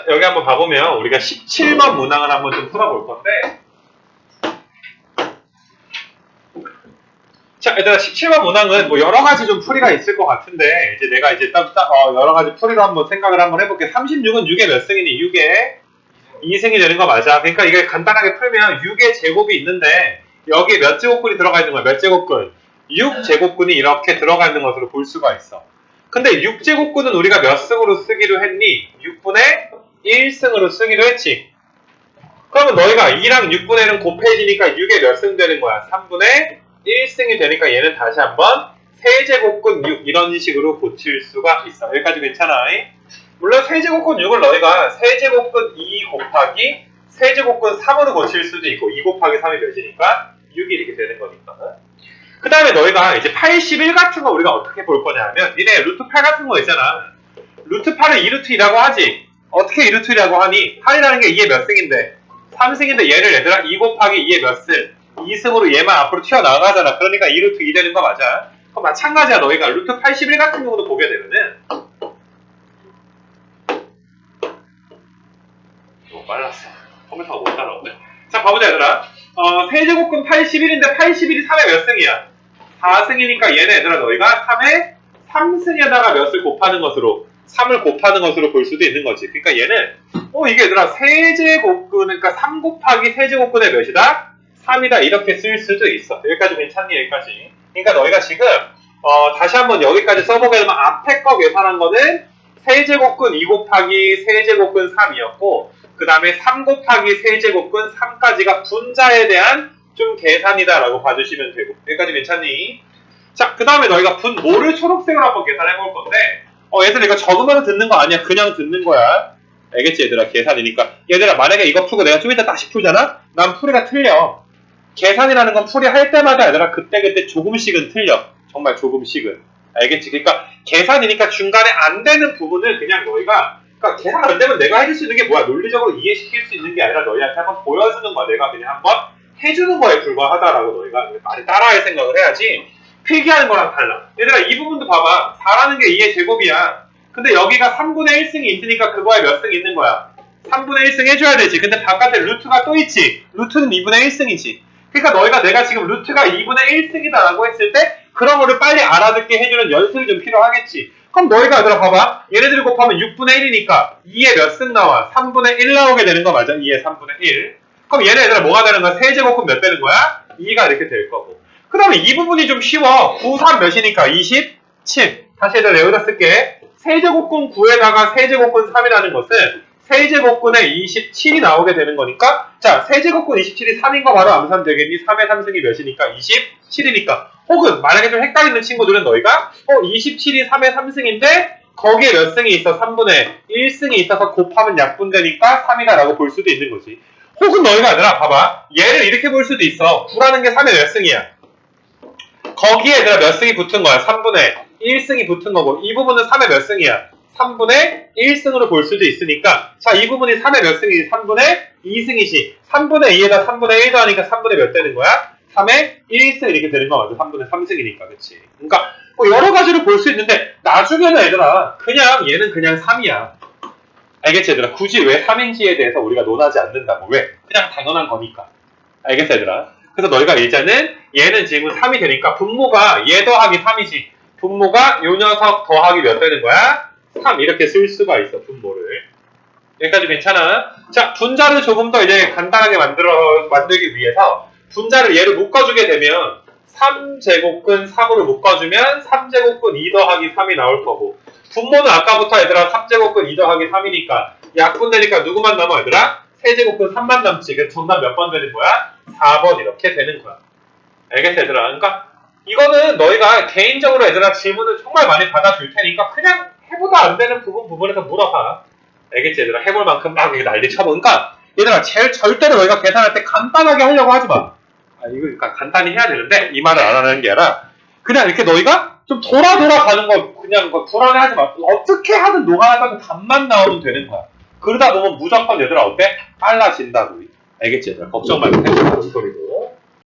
자, 여기 한번 봐보면 우리가 17번 문항을 한번 좀 풀어볼 건데 자, 얘들아 17번 문항은 뭐 여러 가지 좀 풀이가 있을 것 같은데 이제 내가 이제 딱, 딱 어, 여러 가지 풀이로 한번 생각을 한번 해볼게. 36은 6의 몇 승이니? 6의 2승이 되는 거 맞아. 그러니까 이게 간단하게 풀면 6의 제곱이 있는데 여기에 몇 제곱근이 들어가 있는 거야? 몇 제곱근? 6 제곱근이 이렇게 들어가 있는 것으로 볼 수가 있어. 근데 6 제곱근은 우리가 몇 승으로 쓰기로 했니? 6분의 1승으로 쓰기로 했지. 그러면 너희가 2랑 6분의 1은 곱해지니까 6에 몇승 되는 거야? 3분의 1승이 되니까 얘는 다시 한번 세제곱근 6 이런 식으로 고칠 수가 있어. 여기까지 괜찮아? 물론 세제곱근 6을 너희가 세제곱근 2 곱하기 세제곱근 3으로 고칠 수도 있고 2 곱하기 3이 몇이니까 6이 이렇게 되는 거니까. 그 다음에 너희가 이제 81 같은 거 우리가 어떻게 볼 거냐 하면 니네 루트 8 같은 거 있잖아. 루트 8을 2루트 2라고 하지. 어떻게 2루트2라고 하니? 8이라는 게 2의 몇 승인데 3승인데 얘를 얘들아 2 곱하기 2의 몇 승? 2승으로 얘만 앞으로 튀어나가잖아. 그러니까 2루트 2 되는 거 맞아. 그럼 마찬가지야 너희가 루트 81 같은 경우도 보게 되면은 너무 빨랐어. 컴퓨터가 못 따라오네. 자 봐보자 얘들아. 어, 세제곱근 81인데 81이 3의 몇 승이야? 4승이니까 얘네 얘들아 너희가 3의 3승에다가 몇을 곱하는 것으로 3을 곱하는 것으로 볼 수도 있는 거지. 그러니까 얘는 어 이게 얘들아 세제곱근 그러니까 3 곱하기 세제곱근의 몇이다? 3이다 이렇게 쓸 수도 있어. 여기까지 괜찮니? 여기까지. 그러니까 너희가 지금 어, 다시 한번 여기까지 써보게 되면 앞에 거 계산한 거는 세제곱근 2 곱하기 세제곱근 3이었고 그 다음에 3 곱하기 세제곱근 3까지가 분자에 대한 좀 계산이다라고 봐주시면 되고 여기까지 괜찮니? 자, 그 다음에 너희가 분모를 초록색으로 한번 계산해 볼 건데 어, 얘들아 이거 적으면 듣는 거 아니야. 그냥 듣는 거야. 알겠지 얘들아 계산이니까 얘들아 만약에 이거 풀고 내가 좀 이따 다시 풀잖아? 난 풀이가 틀려. 계산이라는 건 풀이 할 때마다 얘들아 그때그때 조금씩은 틀려. 정말 조금씩은. 알겠지? 그러니까 계산이니까 중간에 안 되는 부분을 그냥 너희가 그러니까 계산 안 되면 내가 해줄 수 있는 게 뭐야? 논리적으로 이해시킬 수 있는 게 아니라 너희한테 한번 보여주는 거야. 내가 그냥 한번 해주는 거에 불과하다라고 너희가 많이 따라할 생각을 해야지 필기하는 거랑 달라. 얘들아 이 부분도 봐봐. 4라는 게 2의 제곱이야. 근데 여기가 3분의 1승이 있으니까 그거에 몇승 있는 거야? 3분의 1승 해줘야 되지. 근데 바깥에 루트가 또 있지. 루트는 2분의 1승이지. 그러니까 너희가 내가 지금 루트가 2분의 1승이다라고 했을 때 그런 거를 빨리 알아듣게 해주는 연습이 좀 필요하겠지. 그럼 너희가 얘들아 봐봐. 얘네들이 곱하면 6분의 1이니까 2에 몇승 나와? 3분의 1 나오게 되는 거 맞아? 2에 3분의 1. 그럼 얘네 얘들아 뭐가 되는 거야? 세제곱은 몇 되는 거야? 2가 이렇게 될 거고. 그 다음에 이 부분이 좀 쉬워. 9, 3 몇이니까? 27. 다시 얘들아 여기다 쓸게. 세제곱근 9에다가 세제곱근 3이라는 것은 세제곱근에 27이 나오게 되는 거니까 자 세제곱근 27이 3인 거 바로 암산 되겠니? 3의 3승이 몇이니까? 27이니까 혹은 만약에 좀 헷갈리는 친구들은 너희가 어 27이 3의 3승인데 거기에 몇 승이 있어? 3분의 1승이 있어서 곱하면 약분되니까 3이다 라고 볼 수도 있는 거지 혹은 너희가 아니라 봐봐 얘를 이렇게 볼 수도 있어 9라는 게 3의 몇 승이야 거기에 얘들아 몇 승이 붙은 거야? 3분의 1승이 붙은 거고 이 부분은 3의 몇 승이야? 3분의 1승으로 볼 수도 있으니까 자 이 부분이 3의 몇 승이지? 3분의 2승이지 3분의 2에다 3분의 1도 하니까 3분의 몇 되는 거야? 3의 1승 이렇게 되는 거 맞아 3분의 3승이니까 그치 그러니까 뭐 여러 가지로 볼 수 있는데 나중에는 얘들아 그냥 얘는 그냥 3이야 알겠지 얘들아 굳이 왜 3인지에 대해서 우리가 논하지 않는다고 왜? 그냥 당연한 거니까 알겠어 얘들아 그래서 너희가 이제는 얘는 지금 3이 되니까 분모가 얘 더하기 3이지 분모가 요 녀석 더하기 몇 되는 거야? 3 이렇게 쓸 수가 있어 분모를 여기까지 괜찮아? 자 분자를 조금 더 이제 간단하게 만들어 만들기 위해서 분자를 얘를 묶어주게 되면 3제곱근 3으로 묶어주면 3제곱근 2 더하기 3이 나올 거고 분모는 아까부터 얘들아 3제곱근 2 더하기 3이니까 약분되니까 누구만 남아 얘들아? 세제곱근 3만 남지 그래서 정답 몇 번 되는 거야? 4번 이렇게 되는 거야 알겠어 얘들아? 그러니까 이거는 너희가 개인적으로 얘들아 질문을 정말 많이 받아줄 테니까 그냥 해보다 안 되는 부분 부분에서 물어봐. 알겠지 얘들아? 해볼 만큼 막 난리 쳐보니까 얘들아 제일 절대로 너희가 계산할 때 간단하게 하려고 하지 마. 아 이거 그러니까 간단히 해야 되는데 이 말을 안 하는 게 아니라 그냥 이렇게 너희가 좀 돌아 돌아 가는 거 그냥 뭐 불안해하지 마. 어떻게 하든 녹아나가면 답만 나오면 되는 거야. 그러다 보면 무조건 얘들아 어때? 빨라진다고. 알겠지 얘들아? 걱정 말고 해줘. 무슨 소리고.